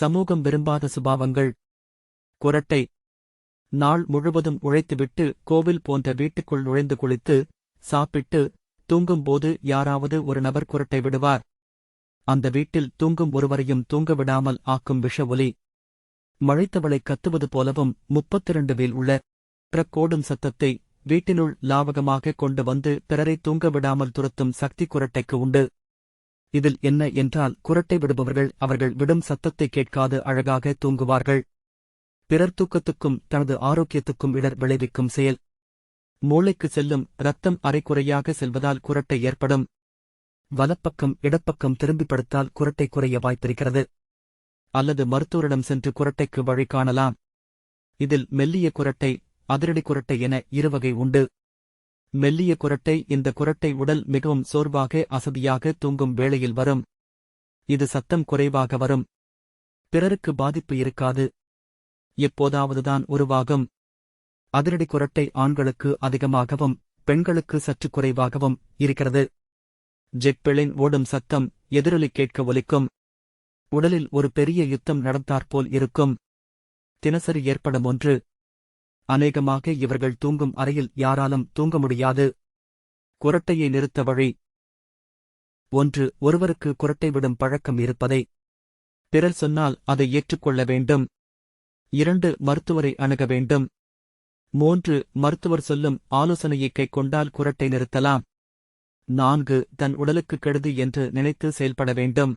சமூகம் விரும்பாத சுபாவங்கள். குரட்டை. நாள் முழுவதும் உழைத்துவிட்டு கோவில் போன்ற வீட்டுக்குள் நுழைந்து குளித்து சாப்பிட்டு தூங்கும்போது யாராவது ஒரு நபர் குரட்டை விடுவார். அந்த வீட்டில் தூங்கும் ஒருவரையும் தூங்க விடாமல் ஆக்கும் விஷ ஒலி. மழைத்தவளை கத்துவது போலவும் முப்பத்திரண்டு வேல் உள்ள கோடும் சத்தத்தை வீட்டினுள் லாவகமாக கொண்டு வந்து பிறரை தூங்க விடாமல் துரத்தும் சக்தி குரட்டைக்கு உண்டு. இதில் என்ன என்றால் குரட்டை விடுபவர்கள் அவர்கள் விடும் சத்தத்தை கேட்காது அழகாக தூங்குவார்கள். பிறர் தூக்கத்துக்கும் தனது ஆரோக்கியத்துக்கும் இடர் விளைவிக்கும் செயல். மூளைக்கு செல்லும் ரத்தம் அரைக்குறையாக செல்வதால் குரட்டை ஏற்படும். வலப்பக்கம் இடப்பக்கம் திரும்பி படுத்தால் குரட்டை குறைய வாய்ப்பிருக்கிறது. அல்லது மருத்துவரிடம் சென்று குரட்டைக்கு வழி காணலாம். இதில் மெல்லிய குரட்டை அதிரடி குரட்டை என இருவகை உண்டு. மெல்லிய குரட்டை இந்த குரட்டை உடல் மிகவும் சோர்வாக அசதியாக தூங்கும் வேளையில் வரும். இது சத்தம் குறைவாக வரும். பிறருக்கு பாதிப்பு இருக்காது. எப்போதாவதுதான் உருவாகும். அதிரடி குரட்டை ஆண்களுக்கு அதிகமாகவும் பெண்களுக்கு சற்று குறைவாகவும் இருக்கிறது. ஜெட்பெளின் ஓடும் சத்தம் எதிரொலி கேட்க ஒலிக்கும். உடலில் ஒரு பெரிய யுத்தம் நடந்தாற்போல் இருக்கும். தினசரி ஏற்படும் ஒன்று அநேகமாக இவர்கள் தூங்கும் அறையில் யாராலும் தூங்க முடியாது. குரட்டையை நிறுத்த வழி. ஒன்று ஒருவருக்கு குரட்டை விடும் பழக்கம் இருப்பதை. பிறர் சொன்னால் அதை ஏற்றுக்கொள்ள வேண்டும். இரண்டு மருத்துவரை அணுக வேண்டும். மூன்று மருத்துவர் சொல்லும் ஆலோசனையை கைக்கொண்டால் குரட்டை நிறுத்தலாம். நான்கு தன் உடலுக்கு கெடுதி என்று நினைத்து செயல்பட வேண்டும்.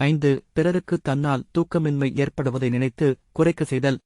ஐந்து பிறருக்கு தன்னால் தூக்கமின்மை ஏற்படுவதை நினைத்து குறைக்க செய்தல்.